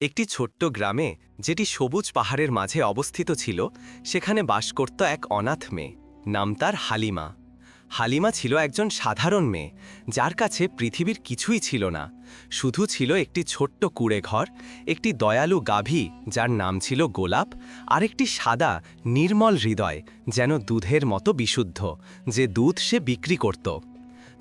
একটি ছোট্ট গ্রামে, যেটি সবুজ পাহাড়ের মাঝে অবস্থিত ছিল, সেখানে বাস করত এক অনাথ মেয়ে। নাম তার হালিমা। হালিমা ছিল একজন সাধারণ মেয়ে, যার কাছে পৃথিবীর কিছুই ছিল না। শুধু ছিল একটি ছোট্ট কুড়ে ঘর একটি দয়ালু গাভী, যার নাম ছিল গোলাপ, আর একটি সাদা, নির্মল হৃদয়, যেন দুধের মতো বিশুদ্ধ, যে দুধ সে বিক্রি করত।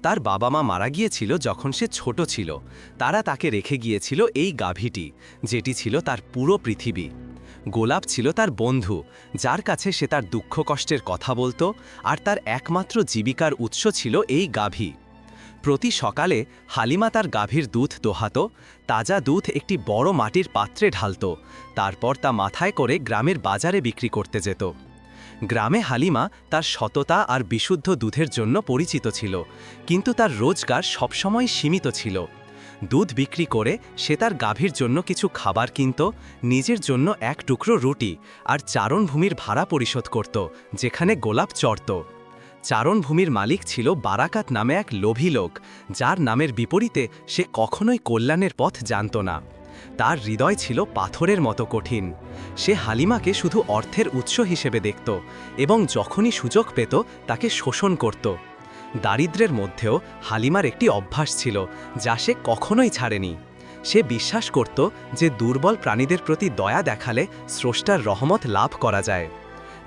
তার বাবা মা মারা গিয়েছিল যখন সে ছোট ছিল। তারা তাকে রেখে গিয়েছিল এই গাভীটি, যেটি ছিল তার পুরো পৃথিবী। গোলাপ ছিল তার বন্ধু, যার কাছে সে তার দুঃখ কষ্টের কথা বলতো, আর তার একমাত্র জীবিকার উৎস ছিল এই গাভী। প্রতি সকালে হালিমা তার গাভীর দুধ দোহাত, তাজা দুধ একটি বড় মাটির পাত্রে ঢালত, তারপর তা মাথায় করে গ্রামের বাজারে বিক্রি করতে যেত। গ্রামে হালিমা তার সততা আর বিশুদ্ধ দুধের জন্য পরিচিত ছিল, কিন্তু তার রোজগার সবসময় সীমিত ছিল। দুধ বিক্রি করে সে তার গাভীর জন্য কিছু খাবার কিনত, নিজের জন্য এক টুকরো রুটি আর চারণভূমির ভাড়া পরিশোধ করত, যেখানে গোলাপ চড়ত। চারণভূমির মালিক ছিল বারাকাত নামে এক লোভী লোক, যার নামের বিপরীতে সে কখনোই কল্যাণের পথ জানত না। তার হৃদয় ছিল পাথরের মতো কঠিন। সে হালিমাকে শুধু অর্থের উৎস হিসেবে দেখত এবং যখনই সুযোগ পেত তাকে শোষণ করত। দারিদ্রের মধ্যেও হালিমার একটি অভ্যাস ছিল যা সে কখনোই ছাড়েনি। সে বিশ্বাস করত যে দুর্বল প্রাণীদের প্রতি দয়া দেখালে স্রষ্টার রহমত লাভ করা যায়।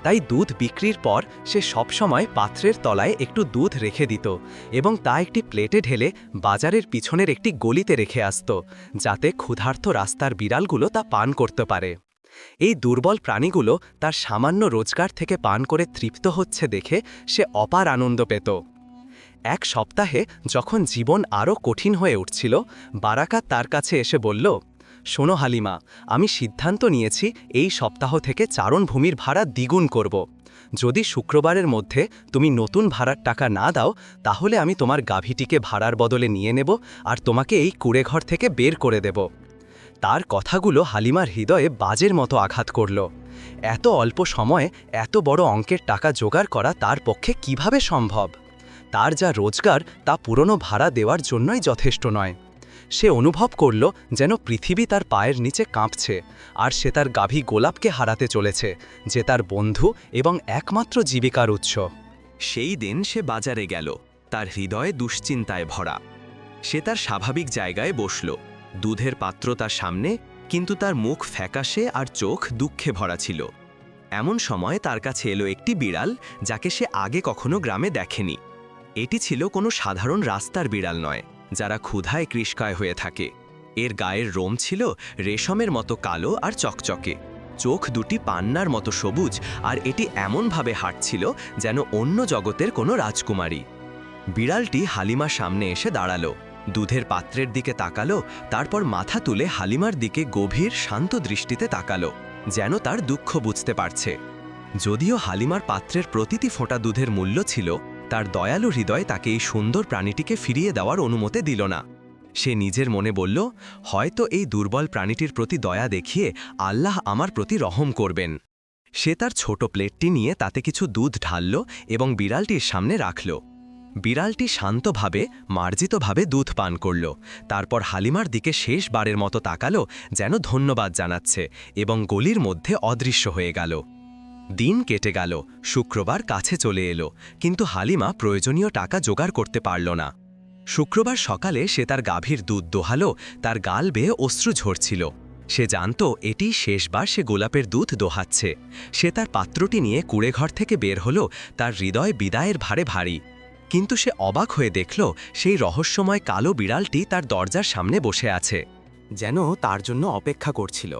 তাই দুধ বিক্রির পর সে সবসময় পাত্রের তলায় একটু দুধ রেখে দিত এবং তা একটি প্লেটে ঢেলে বাজারের পিছনের একটি গলিতে রেখে আসত, যাতে ক্ষুধার্ত রাস্তার বিড়ালগুলো তা পান করতে পারে। এই দুর্বল প্রাণীগুলো তার সামান্য রোজগার থেকে পান করে তৃপ্ত হচ্ছে দেখে সে অপার আনন্দ পেত। এক সপ্তাহে যখন জীবন আরও কঠিন হয়ে উঠছিল বারাকাত তার কাছে এসে বলল শোনো হালিমা, আমি সিদ্ধান্ত নিয়েছি এই সপ্তাহ থেকে চারণভূমির ভাড়া দ্বিগুণ করব। যদি শুক্রবারের মধ্যে তুমি নতুন ভাড়ার টাকা না দাও, তাহলে আমি তোমার গাভীটিকে ভাড়ার বদলে নিয়ে নেব আর তোমাকে এই কুড়েঘর থেকে বের করে দেব। তার কথাগুলো হালিমার হৃদয়ে বাজের মতো আঘাত করল। এত অল্প সময়ে এত বড় অঙ্কের টাকা জোগাড় করা তার পক্ষে কীভাবে সম্ভব? তার যা রোজগার তা পুরনো ভাড়া দেওয়ার জন্যই যথেষ্ট নয়। সে অনুভব করল যেন পৃথিবী তার পায়ের নিচে কাঁপছে, আর সে তার গাভী গোলাপকে হারাতে চলেছে, যে তার বন্ধু এবং একমাত্র জীবিকার উৎস। সেই দিন সে বাজারে গেল, তার হৃদয়ে দুশ্চিন্তায় ভরা। সে তার স্বাভাবিক জায়গায় বসল, দুধের পাত্র তার সামনে, কিন্তু তার মুখ ফ্যাকাশে আর চোখ দুঃখে ভরা ছিল। এমন সময় তার কাছে এলো একটি বিড়াল, যাকে সে আগে কখনো গ্রামে দেখেনি। এটি ছিল কোনো সাধারণ রাস্তার বিড়াল নয়। যারা ক্ষুধায় কৃষ্কায় হয়ে থাকে। এর গায়ের রোম ছিল রেশমের মতো কালো আর চকচকে। চোখ দুটি পান্নার মতো সবুজ, আর এটি এমনভাবে হাঁটছিল যেন অন্য জগতের কোনো রাজকুমারী। বিড়ালটি হালিমার সামনে এসে দাঁড়াল, দুধের পাত্রের দিকে তাকালো, তারপর মাথা তুলে হালিমার দিকে গভীর, শান্ত দৃষ্টিতে তাকালো, যেন তার দুঃখ বুঝতে পারছে। যদিও হালিমার পাত্রের প্রতিটি ফোঁটা দুধের মূল্য ছিল তার দয়ালু হৃদয় তাকে এই সুন্দর প্রাণীটিকে ফিরিয়ে দেওয়ার অনুমতি দিল না। সে নিজের মনে বলল, হয়তো এই দুর্বল প্রাণীটির প্রতি দয়া দেখিয়ে আল্লাহ আমার প্রতি রহম করবেন। সে তার ছোট প্লেটটি নিয়ে তাতে কিছু দুধ ঢালল এবং বিড়ালটির সামনে রাখল। বিড়ালটি শান্তভাবে, মার্জিতভাবে দুধ পান করল। তারপর হালিমার দিকে শেষবারের মতো তাকালো, যেন ধন্যবাদ জানাচ্ছে এবং গলির মধ্যে অদৃশ্য হয়ে গেল। দিন কেটে গেল, শুক্রবার কাছে চলে এলো, কিন্তু হালিমা প্রয়োজনীয় টাকা জোগাড় করতে পারল না। শুক্রবার সকালে সে তার গাভীর দুধ দোহালো, তার গাল বেয়ে অশ্রু ঝরছিল। সে জানত এটি শেষবার সে গোলাপের দুধ দোহাচ্ছে। সে তার পাত্রটি নিয়ে কুড়েঘর থেকে বের হলো, তার হৃদয় বিদায়ের ভারে ভারী। কিন্তু সে অবাক হয়ে দেখল, সেই রহস্যময় কালো বিড়ালটি তার দরজার সামনে বসে আছে। যেন তার জন্য অপেক্ষা করছিল।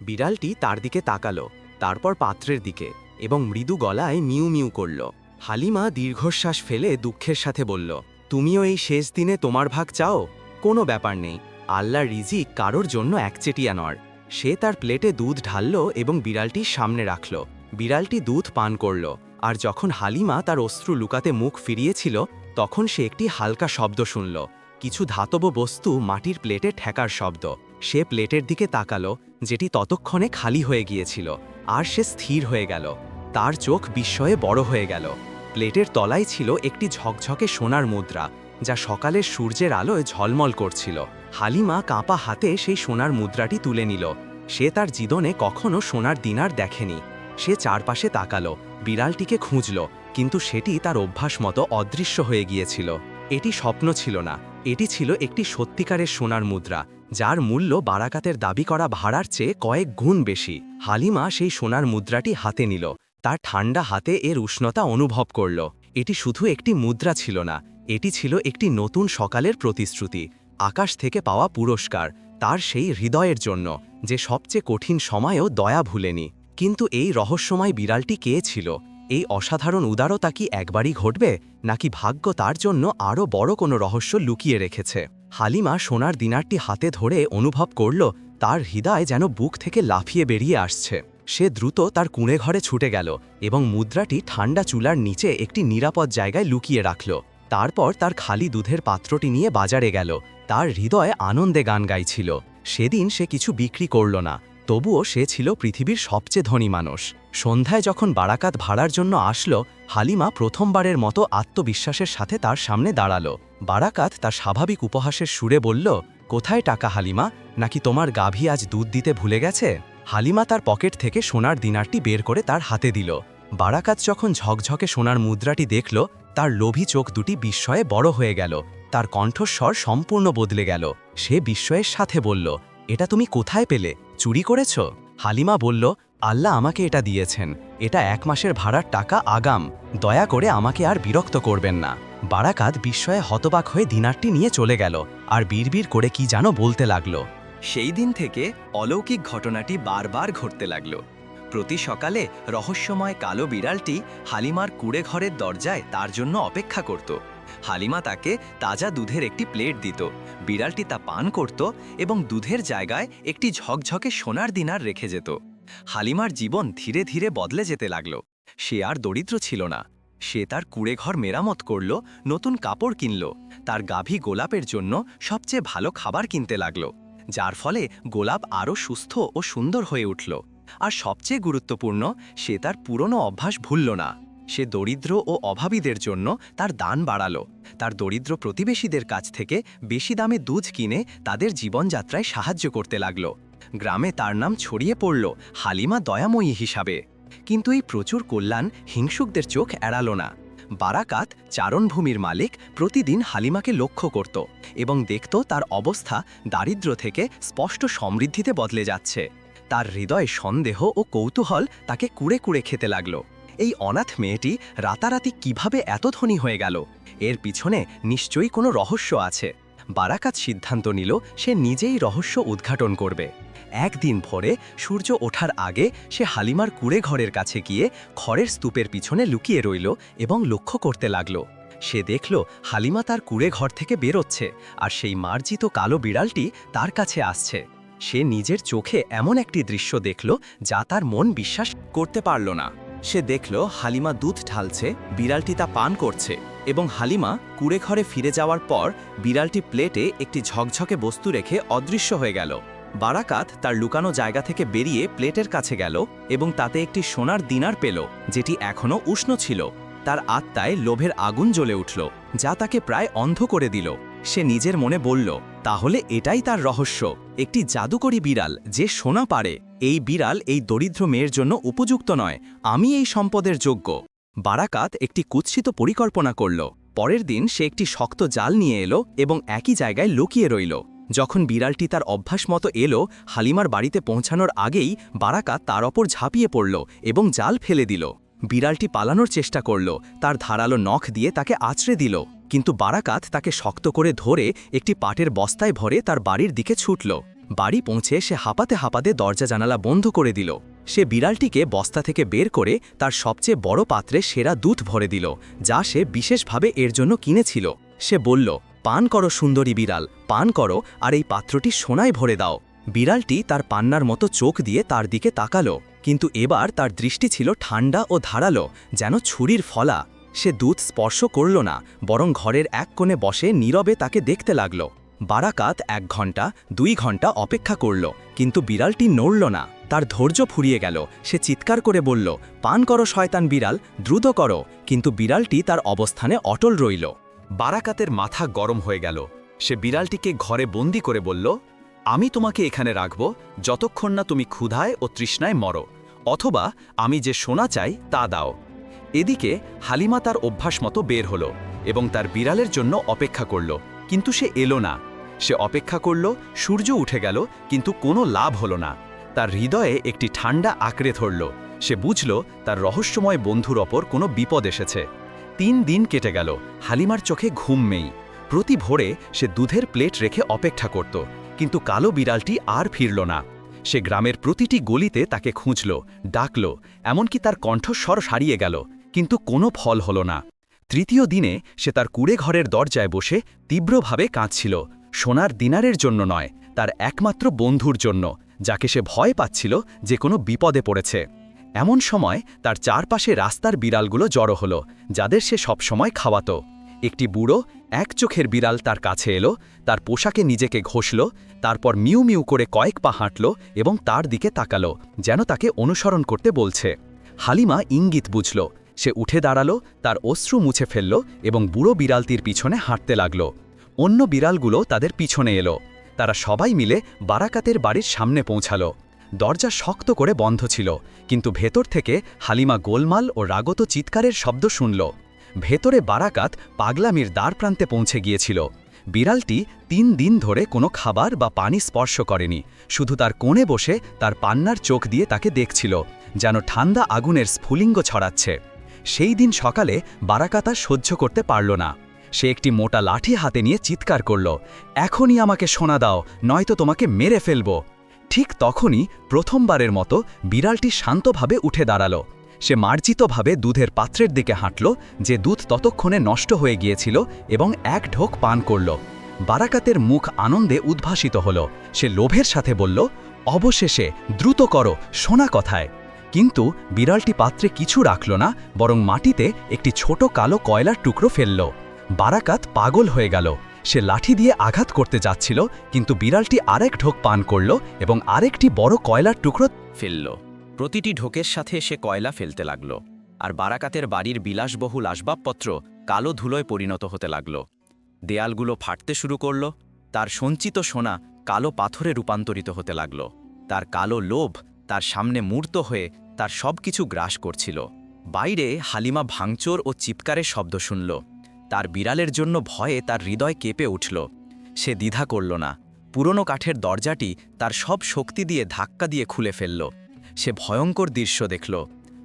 বিড়ালটি তার দিকে তাকালো। তারপর পাত্রের দিকে এবং মৃদু গলায় মিউ মিউ করল। হালিমা দীর্ঘশ্বাস ফেলে দুঃখের সাথে বলল, তুমিও এই শেষ দিনে তোমার ভাগ চাও? কোনো ব্যাপার নেই। আল্লাহ রিজিক কারোর জন্য একচেটিয়া নর সে তার প্লেটে দুধ ঢালল এবং বিড়ালটির সামনে রাখল। বিড়ালটি দুধ পান করল, আর যখন হালিমা তার অশ্রু লুকাতে মুখ ফিরিয়েছিল, তখন সে একটি হালকা শব্দ শুনল। কিছু ধাতব বস্তু মাটির প্লেটে ঠেকার শব্দ। সে প্লেটের দিকে তাকালো, যেটি ততক্ষণে খালি হয়ে গিয়েছিল, আর সে স্থির হয়ে গেল। তার চোখ বিস্ময়ে বড় হয়ে গেল। প্লেটের তলায় ছিল একটি ঝকঝকে সোনার মুদ্রা, যা সকালের সূর্যের আলোয় ঝলমল করছিল। হালিমা কাঁপা হাতে সেই সোনার মুদ্রাটি তুলে নিল। সে তার জীবনে কখনো সোনার দিনার দেখেনি। সে চারপাশে তাকালো, বিড়ালটিকে খুঁজল, কিন্তু সেটি তার অভ্যাস মতো অদৃশ্য হয়ে গিয়েছিল। এটি স্বপ্ন ছিল না, এটি ছিল একটি সত্যিকারের সোনার মুদ্রা যার মূল্য বারাকাতের দাবি করা ভাড়ার চেয়ে কয়েক গুণ বেশি। হালিমা সেই সোনার মুদ্রাটি হাতে নিল। তার ঠান্ডা হাতে এর উষ্ণতা অনুভব করল। এটি শুধু একটি মুদ্রা ছিল না, এটি ছিল একটি নতুন সকালের প্রতিশ্রুতি। আকাশ থেকে পাওয়া পুরস্কার, তার সেই হৃদয়ের জন্য, যে সবচেয়ে কঠিন সময়েও দয়া ভুলেনি। কিন্তু এই রহস্যময় বিড়ালটি কে ছিল? এই অসাধারণ উদারতা কি একবারই ঘটবে, নাকি ভাগ্য তার জন্য আরও বড় কোনো রহস্য লুকিয়ে রেখেছে? হালিমা সোনার দিনারটি হাতে ধরে অনুভব করল, তার হৃদয় যেন বুক থেকে লাফিয়ে বেরিয়ে আসছে। সে দ্রুত তার কুঁড়ে ঘরে ছুটে গেল এবং মুদ্রাটি ঠান্ডা চুলার নিচে একটি নিরাপদ জায়গায় লুকিয়ে রাখল। তারপর তার খালি দুধের পাত্রটি নিয়ে বাজারে গেল। তার হৃদয় আনন্দে গান গাইছিল। সেদিন সে কিছু বিক্রি করল না। তবুও সে ছিল পৃথিবীর সবচেয়ে ধনী মানুষ। সন্ধ্যায় যখন বারাকাত ভাড়ার জন্য আসলো, হালিমা প্রথমবারের মতো আত্মবিশ্বাসের সাথে তার সামনে দাঁড়াল। বারাকাত তার স্বাভাবিক উপহাসের সুরে বলল, কোথায় টাকা হালিমা? নাকি তোমার গাভী আজ দুধ দিতে ভুলে গেছে? হালিমা তার পকেট থেকে সোনার দিনারটি বের করে তার হাতে দিল। বারাকাত যখন ঝকঝকে সোনার মুদ্রাটি দেখল, তার লোভী চোখ দুটি বিস্ময়ে বড় হয়ে গেল। তার কণ্ঠস্বর সম্পূর্ণ বদলে গেল। সে বিস্ময়ের সাথে বলল এটা তুমি কোথায় পেলে? চুরি করেছ? হালিমা বলল, আল্লাহ আমাকে এটা দিয়েছেন। এটা এক মাসের ভাড়ার টাকা আগাম। দয়া করে আমাকে আর বিরক্ত করবেন না। বারাকাত বিস্ময়ে হতবাক হয়ে দিনারটি নিয়ে চলে গেল আর বিড়বিড় করে কি যেন বলতে লাগল। সেই দিন থেকে অলৌকিক ঘটনাটি বারবার ঘটতে লাগল। প্রতি সকালে রহস্যময় কালো বিড়ালটি হালিমার কুড়ে ঘরের দরজায় তার জন্য অপেক্ষা করত। হালিমা তাকে তাজা দুধের একটি প্লেট দিত। বিড়ালটি তা পান করত এবং দুধের জায়গায় একটি ঝকঝকে সোনার দিনার রেখে যেত। হালিমার জীবন ধীরে ধীরে বদলে যেতে লাগল। সে আর দরিদ্র ছিল না। সে তার কুড়ে ঘর মেরামত করল, নতুন কাপড় কিনল, তার গাভী গোলাপের জন্য সবচেয়ে ভালো খাবার কিনতে লাগল, যার ফলে গোলাপ আরও সুস্থ ও সুন্দর হয়ে উঠল। আর সবচেয়ে গুরুত্বপূর্ণ, সে তার পুরনো অভ্যাস ভুলল না। সে দরিদ্র ও অভাবীদের জন্য তার দান বাড়ালো। তার দরিদ্র প্রতিবেশীদের কাছ থেকে বেশি দামে দুধ কিনে তাদের জীবনযাত্রায় সাহায্য করতে লাগল। গ্রামে তার নাম ছড়িয়ে পড়ল হালিমা দয়াময়ী হিসাবে। কিন্তু এই প্রচুর কল্যাণ হিংসুকদের চোখ এড়াল না। বারাকাত, চারণভূমির মালিক, প্রতিদিন হালিমাকে লক্ষ্য করত এবং দেখত তার অবস্থা দারিদ্র্য থেকে স্পষ্ট সমৃদ্ধিতে বদলে যাচ্ছে। তার হৃদয়ে সন্দেহ ও কৌতূহল তাকে কুড়ে কুড়ে খেতে লাগল। এই অনাথ মেয়েটি রাতারাতি কীভাবে এত ধনী হয়ে গেল? এর পিছনে নিশ্চয়ই কোনো রহস্য আছে। বারাকাত সিদ্ধান্ত নিল সে নিজেই রহস্য উদ্ঘাটন করবে। একদিন ভোরে সূর্য ওঠার আগে সে হালিমার কুড়ে ঘরের কাছে গিয়ে খড়ের স্তূপের পিছনে লুকিয়ে রইল এবং লক্ষ্য করতে লাগল। সে দেখল হালিমা তার কুড়ে ঘর থেকে বেরোচ্ছে আর সেই মার্জিত কালো বিড়ালটি তার কাছে আসছে। সে নিজের চোখে এমন একটি দৃশ্য দেখল যা তার মন বিশ্বাস করতে পারল না। সে দেখল হালিমা দুধ ঢালছে, বিড়ালটি তা পান করছে এবং হালিমা কুড়ে ঘরে ফিরে যাওয়ার পর বিড়ালটি প্লেটে একটি ঝকঝকে বস্তু রেখে অদৃশ্য হয়ে গেল। বারাকাত তার লুকানো জায়গা থেকে বেরিয়ে প্লেটের কাছে গেল এবং তাতে একটি সোনার দিনার পেল, যেটি এখনও উষ্ণ ছিল। তার আত্মায় লোভের আগুন জ্বলে উঠল, যা তাকে প্রায় অন্ধ করে দিল। সে নিজের মনে বলল, তাহলে এটাই তার রহস্য। একটি জাদুকরী বিড়াল যে সোনা পারে, এই বিড়াল এই দরিদ্র মেয়ের জন্য উপযুক্ত নয়। আমি এই সম্পদের যোগ্য। বারাকাত একটি কুৎসিত পরিকল্পনা করল। পরের দিন সে একটি শক্ত জাল নিয়ে এলো এবং একই জায়গায় লুকিয়ে রইল। যখন বিড়ালটি তার অভ্যাস মতো এলো, হালিমার বাড়িতে পৌঁছানোর আগেই বারাকাত তার ওপর ঝাঁপিয়ে পড়ল এবং জাল ফেলে দিল। বিড়ালটি পালানোর চেষ্টা করল, তার ধারালো নখ দিয়ে তাকে আছড়ে দিল। কিন্তু বারাকাত তাকে শক্ত করে ধরে একটি পাটের বস্তায় ভরে তার বাড়ির দিকে ছুটল। বাড়ি পৌঁছে সে হাঁপাতে হাঁপাতে দরজা জানালা বন্ধ করে দিল। সে বিড়ালটিকে বস্তা থেকে বের করে তার সবচেয়ে বড় পাত্রে সেরা দুধ ভরে দিল, যা সে বিশেষভাবে এর জন্য কিনেছিল। সে বলল, পান করো, সুন্দরী বিড়াল, পান করো, আর এই পাত্রটি সোনায় ভরে দাও। বিড়ালটি তার পান্নার মতো চোখ দিয়ে তার দিকে তাকালো, কিন্তু এবার তার দৃষ্টি ছিল ঠান্ডা ও ধারালো, যেন ছুরির ফলা। সে দুধ স্পর্শ করল না, বরং ঘরের এক কোণে বসে নীরবে তাকে দেখতে লাগল। বারাকাত এক ঘণ্টা দুই ঘণ্টা অপেক্ষা করল, কিন্তু বিড়ালটি নড়ল না। তার ধৈর্য ফুরিয়ে গেল। সে চিৎকার করে বলল, পান করো, শয়তান বিড়াল, দ্রুত করো। কিন্তু বিড়ালটি তার অবস্থানে অটল রইল। বারাকাতের মাথা গরম হয়ে গেল। সে বিড়ালটিকে ঘরে বন্দি করে বলল, আমি তোমাকে এখানে রাখব যতক্ষণ না তুমি ক্ষুধায় ও তৃষ্ণায় মরো, অথবা আমি যে সোনা চাই তা দাও। এদিকে হালিমা তার অভ্যাস মতো বের হলো এবং তার বিড়ালের জন্য অপেক্ষা করল, কিন্তু সে এলো না। সে অপেক্ষা করল, সূর্য উঠে গেল, কিন্তু কোনো লাভ হলো না। তার হৃদয়ে একটি ঠান্ডা আঁকড়ে ধরল। সে বুঝল, তার রহস্যময় বন্ধুর ওপর কোনো বিপদ এসেছে। তিন দিন কেটে গেল, হালিমার চোখে ঘুম নেই। প্রতি ভোরে সে দুধের প্লেট রেখে অপেক্ষা করত, কিন্তু কালো বিড়ালটি আর ফিরল না। সে গ্রামের প্রতিটি গলিতে তাকে খুঁজল, ডাকল, এমনকি তার কণ্ঠস্বর সারিয়ে গেল। কিন্তু কোনো ফল হল না। তৃতীয় দিনে সে তার কুড়ে ঘরের দরজায় বসে তীব্রভাবে কাঁদছিল। সোনার দিনারের জন্য নয়, তার একমাত্র বন্ধুর জন্য, যাকে সে ভয় পাচ্ছিল যে কোনো বিপদে পড়েছে। এমন সময় তার চারপাশে রাস্তার বিড়ালগুলো জড়ো হলো, যাদের সে সবসময় খাওয়াতো। একটি বুড়ো এক চোখের বিড়াল তার কাছে এলো, তার পোশাকে নিজেকে ঘষল, তারপর মিউ মিউ করে কয়েক পা হাঁটল এবং তার দিকে তাকালো, যেন তাকে অনুসরণ করতে বলছে। হালিমা ইঙ্গিত বুঝল সে উঠে দাঁড়াল, তার অশ্রু মুছে ফেলল এবং বুড়ো বিড়ালটির পিছনে হাঁটতে লাগল। অন্য বিড়ালগুলো তাদের পিছনে এলো। তারা সবাই মিলে বারাকাতের বাড়ির সামনে পৌঁছালো। দরজা শক্ত করে বন্ধ ছিল, কিন্তু ভেতর থেকে হালিমা গোলমাল ও রাগত চিৎকারের শব্দ শুনল। ভেতরে বারাকাত পাগলামির দ্বার প্রান্তে পৌঁছে গিয়েছিল। বিড়ালটি তিন দিন ধরে কোনো খাবার বা পানি স্পর্শ করেনি, শুধু তার কোণে বসে তার পান্নার চোখ দিয়ে তাকে দেখছিল, যেন ঠান্ডা আগুনের স্ফুলিঙ্গ ছড়াচ্ছে। সেই দিন সকালে বারাকাতা সহ্য করতে পারল না। সে একটি মোটা লাঠি হাতে নিয়ে চিৎকার করল, এখনই আমাকে শোনা দাও, নয়তো তোমাকে মেরে ফেলব। ঠিক তখনই প্রথমবারের মতো বিড়ালটি শান্তভাবে উঠে দাঁড়াল। সে মার্জিতভাবে দুধের পাত্রের দিকে হাঁটল, যে দুধ ততক্ষণে নষ্ট হয়ে গিয়েছিল এবং এক ঢোক পান করল। বারাকাতের মুখ আনন্দে উদ্ভাসিত হল। সে লোভের সাথে বলল, অবশেষে দ্রুত করো শোনা কথায়? কিন্তু বিড়ালটি পাত্রে কিছু রাখল না, বরং মাটিতে একটি ছোট কালো কয়লার টুকরো ফেলল। বারাকাত পাগল হয়ে গেল। সে লাঠি দিয়ে আঘাত করতে যাচ্ছিল, কিন্তু বিড়ালটি আরেক ঢোক পান করল এবং আরেকটি বড় কয়লার টুকরো ফেলল। প্রতিটি ঢোকের সাথে সে কয়লা ফেলতে লাগল, আর বারাকাতের বাড়ির বিলাসবহুল আসবাবপত্র কালো ধুলোয় পরিণত হতে লাগল। দেয়ালগুলো ফাটতে শুরু করল, তার সঞ্চিত সোনা কালো পাথরে রূপান্তরিত হতে লাগল। তার কালো লোভ তার সামনে মূর্ত হয়ে তার সব কিছু গ্রাস করছিল। বাইরে হালিমা ভাঙচোর ও চিৎকারের শব্দ শুনল। তার বিড়ালের জন্য ভয়ে তার হৃদয় কেঁপে উঠল। সে দ্বিধা করল না। পুরনো কাঠের দরজাটি তার সব শক্তি দিয়ে ধাক্কা দিয়ে খুলে ফেলল। সে ভয়ঙ্কর দৃশ্য দেখল।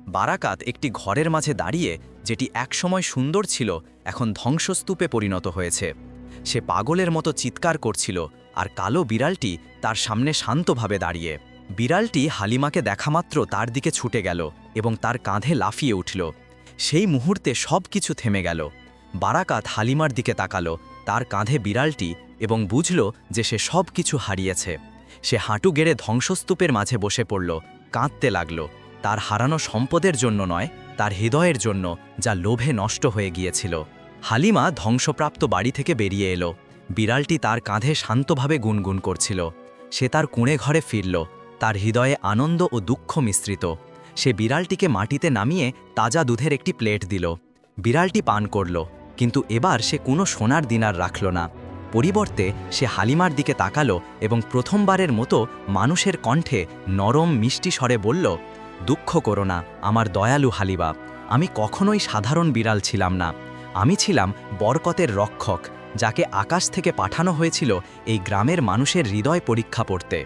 বারাকাত একটি ঘরের মাঝে দাঁড়িয়ে, যেটি একসময় সুন্দর ছিল, এখন ধ্বংসস্তূপে পরিণত হয়েছে। সে পাগলের মতো চিৎকার করছিল, আর কালো বিড়ালটি তার সামনে শান্তভাবে দাঁড়িয়ে। বিড়ালটি হালিমাকে দেখামাত্র তার দিকে ছুটে গেল এবং তার কাঁধে লাফিয়ে উঠল। সেই মুহূর্তে সব কিছু থেমে গেল। বারাকাত হালিমার দিকে তাকালো, তার কাঁধে বিড়ালটি এবং বুঝল যে সে সব কিছু হারিয়েছে। সে হাঁটু গেড়ে ধ্বংসস্তূপের মাঝে বসে পড়ল, কাঁদতে লাগল। তার হারানো সম্পদের জন্য নয়, তার হৃদয়ের জন্য, যা লোভে নষ্ট হয়ে গিয়েছিল। হালিমা ধ্বংসপ্রাপ্ত বাড়ি থেকে বেরিয়ে এলো। বিড়ালটি তার কাঁধে শান্তভাবে গুনগুন করছিল। সে তার কুঁড়ে ঘরে ফিরল। তার হৃদয়ে আনন্দ ও দুঃখ মিশ্রিত। সে বিড়ালটিকে মাটিতে নামিয়ে তাজা দুধের একটি প্লেট দিল। বিড়ালটি পান করল, কিন্তু এবার সে কোনো সোনার দিনার রাখল না। পরিবর্তে সে হালিমার দিকে তাকালো এবং প্রথমবারের মতো মানুষের কণ্ঠে নরম মিষ্টি স্বরে বলল, দুঃখ করো না, আমার দয়ালু হালিবা আমি কখনোই সাধারণ বিড়াল ছিলাম না। আমি ছিলাম বরকতের রক্ষক, যাকে আকাশ থেকে পাঠানো হয়েছিল এই গ্রামের মানুষের হৃদয় পরীক্ষা করতে।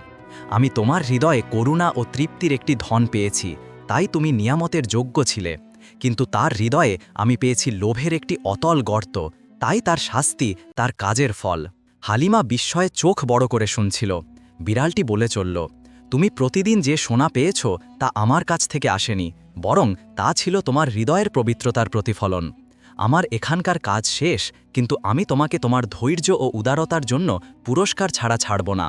আমি তোমার হৃদয়ে করুণা ও তৃপ্তির একটি ধন পেয়েছি, তাই তুমি নিয়ামতের যোগ্য ছিলে। কিন্তু তার হৃদয়ে আমি পেয়েছি লোভের একটি অতল গর্ত, তাই তার শাস্তি তার কাজের ফল। হালিমা বিস্ময়ে চোখ বড় করে শুনছিল। বিড়ালটি বলে চলল, তুমি প্রতিদিন যে সোনা পেয়েছ, তা আমার কাছ থেকে আসেনি, বরং তা ছিল তোমার হৃদয়ের পবিত্রতার প্রতিফলন। আমার এখানকার কাজ শেষ, কিন্তু আমি তোমাকে তোমার ধৈর্য ও উদারতার জন্য পুরস্কার ছাড়া ছাড়ব না।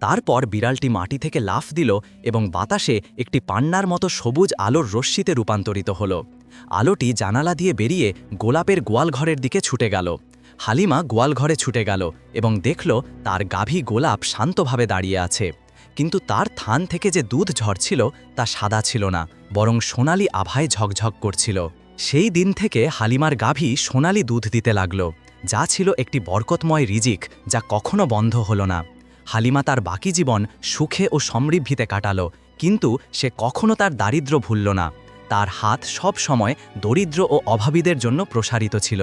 তারপর বিড়ালটি মাটি থেকে লাফ দিল এবং বাতাসে একটি পান্নার মতো সবুজ আলোর রশ্মিতে রূপান্তরিত হল। আলোটি জানালা দিয়ে বেরিয়ে গোলাপের গোয়ালঘরের দিকে ছুটে গেল। হালিমা গোয়ালঘরে ছুটে গেল এবং দেখল তার গাভী গোলাপ শান্তভাবে দাঁড়িয়ে আছে। কিন্তু তার থান থেকে যে দুধ ঝরছিল তা সাদা ছিল না, বরং সোনালি আভায় ঝকঝক করছিল। সেই দিন থেকে হালিমার গাভী সোনালি দুধ দিতে লাগল, যা ছিল একটি বরকতময় রিজিক যা কখনো বন্ধ হলো না। হালিমা তার বাকি জীবন সুখে ও সমৃদ্ধিতে কাটালো, কিন্তু সে কখনো তার দারিদ্র্য ভুলল না। তার হাত সব সময় দরিদ্র ও অভাবীদের জন্য প্রসারিত ছিল।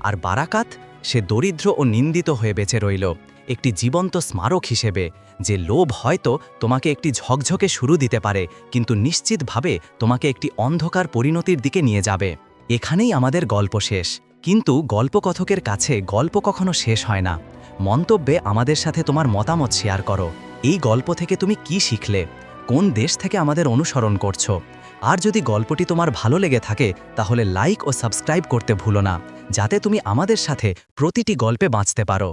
আর বারাকাত, সে দরিদ্র ও নিন্দিত হয়ে বেঁচে রইল। একটি জীবন্ত স্মারক হিসেবে, যে লোভ হয়তো তোমাকে একটি ঝকঝকে শুরু দিতে পারে, কিন্তু নিশ্চিতভাবে তোমাকে একটি অন্ধকার পরিণতির দিকে নিয়ে যাবে। এখানেই আমাদের গল্প শেষ। কিন্তু গল্পকথকের কাছে গল্প কখনো শেষ হয় না। মন্তব্যে আমাদের সাথে তোমার মতামত শেয়ার করো। এই গল্প থেকে তুমি কি শিখলে? কোন দেশ থেকে আমাদের অনুসরণ করছ? আর যদি গল্পটি তোমার ভালো লেগে থাকে, তাহলে লাইক ও সাবস্ক্রাইব করতে ভুলো না, যাতে তুমি আমাদের সাথে প্রতিটি গল্পে বাঁচতে পারো।